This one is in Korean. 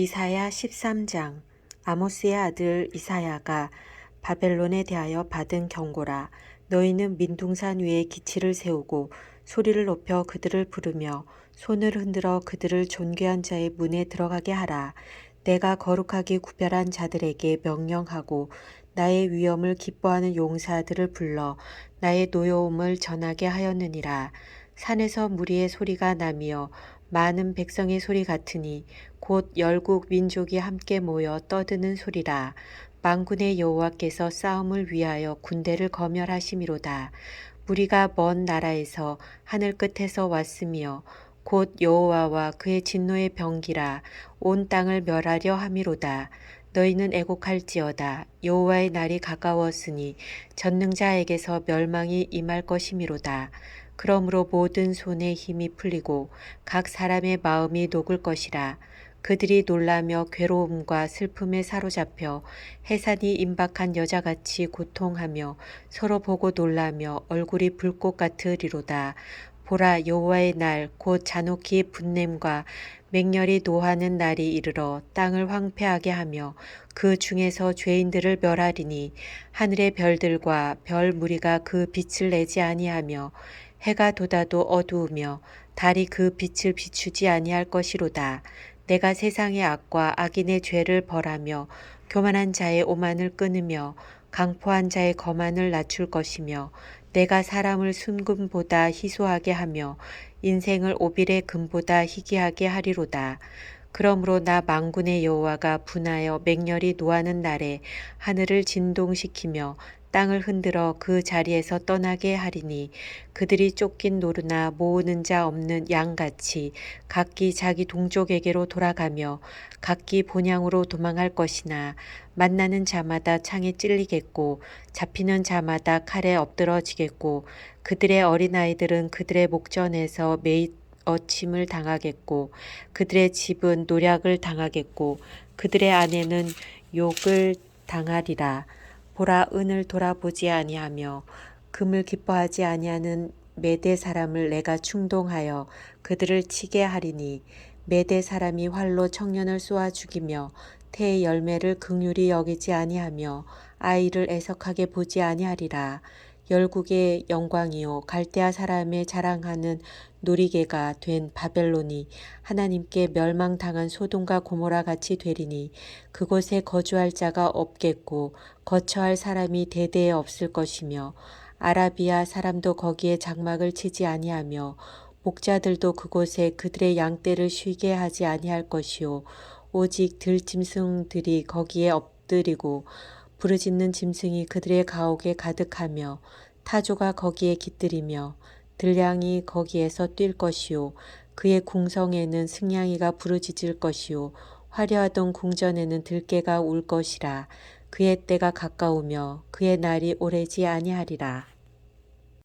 이사야 13장. 아모스의 아들 이사야가 바벨론에 대하여 받은 경고라. 너희는 민둥산 위에 기치를 세우고 소리를 높여 그들을 부르며 손을 흔들어 그들을 존귀한 자의 문에 들어가게 하라. 내가 거룩하게 구별한 자들에게 명령하고 나의 위엄을 기뻐하는 용사들을 불러 나의 노여움을 전하게 하였느니라. 산에서 무리의 소리가 나며 많은 백성의 소리 같으니 곧 열국 민족이 함께 모여 떠드는 소리라. 만군의 여호와께서 싸움을 위하여 군대를 거멸하심이로다. 무리가 먼 나라에서 하늘 끝에서 왔으며 곧 여호와와 그의 진노의 병기라 온 땅을 멸하려 함이로다. 너희는 애곡할지어다. 여호와의 날이 가까웠으니 전능자에게서 멸망이 임할 것이미로다. 그러므로 모든 손에 힘이 풀리고 각 사람의 마음이 녹을 것이라. 그들이 놀라며 괴로움과 슬픔에 사로잡혀 해산이 임박한 여자같이 고통하며 서로 보고 놀라며 얼굴이 불꽃 같으리로다. 보라 여호와의 날 곧 잔혹히 분냄과 맹렬히 노하는 날이 이르러 땅을 황폐하게 하며 그 중에서 죄인들을 멸하리니 하늘의 별들과 별 무리가 그 빛을 내지 아니하며 해가 돋아도 어두우며 달이 그 빛을 비추지 아니할 것이로다. 내가 세상의 악과 악인의 죄를 벌하며 교만한 자의 오만을 끊으며 강포한 자의 거만을 낮출 것이며 내가 사람을 순금보다 희소하게 하며 인생을 오빌의 금보다 희귀하게 하리로다. 그러므로 나 망군의 여호와가 분하여 맹렬히 노하는 날에 하늘을 진동시키며 땅을 흔들어 그 자리에서 떠나게 하리니 그들이 쫓긴 노르나 모으는 자 없는 양같이 각기 자기 동족에게로 돌아가며 각기 본향으로 도망할 것이나 만나는 자마다 창에 찔리겠고 잡히는 자마다 칼에 엎드러지겠고 그들의 어린아이들은 그들의 목전에서 매일 어침을 당하겠고 그들의 집은 노략을 당하겠고 그들의 아내는 욕을 당하리라. 보라 은을 돌아보지 아니하며 금을 기뻐하지 아니하는 메대 사람을 내가 충동하여 그들을 치게 하리니 메대 사람이 활로 청년을 쏘아 죽이며 태의 열매를 극률이 여기지 아니하며 아이를 애석하게 보지 아니하리라. 열국의 영광이요. 갈대아 사람의 자랑하는 놀이개가 된 바벨론이 하나님께 멸망당한 소돔과 고모라 같이 되리니 그곳에 거주할 자가 없겠고 거처할 사람이 대대에 없을 것이며 아라비아 사람도 거기에 장막을 치지 아니하며 목자들도 그곳에 그들의 양떼를 쉬게 하지 아니할 것이요. 오직 들짐승들이 거기에 엎드리고 부르짖는 짐승이 그들의 가옥에 가득하며 타조가 거기에 깃들이며 들량이 거기에서 뛸 것이요. 그의 궁성에는 승냥이가 부르짖을 것이요. 화려하던 궁전에는 들깨가 울 것이라. 그의 때가 가까우며 그의 날이 오래지 아니하리라.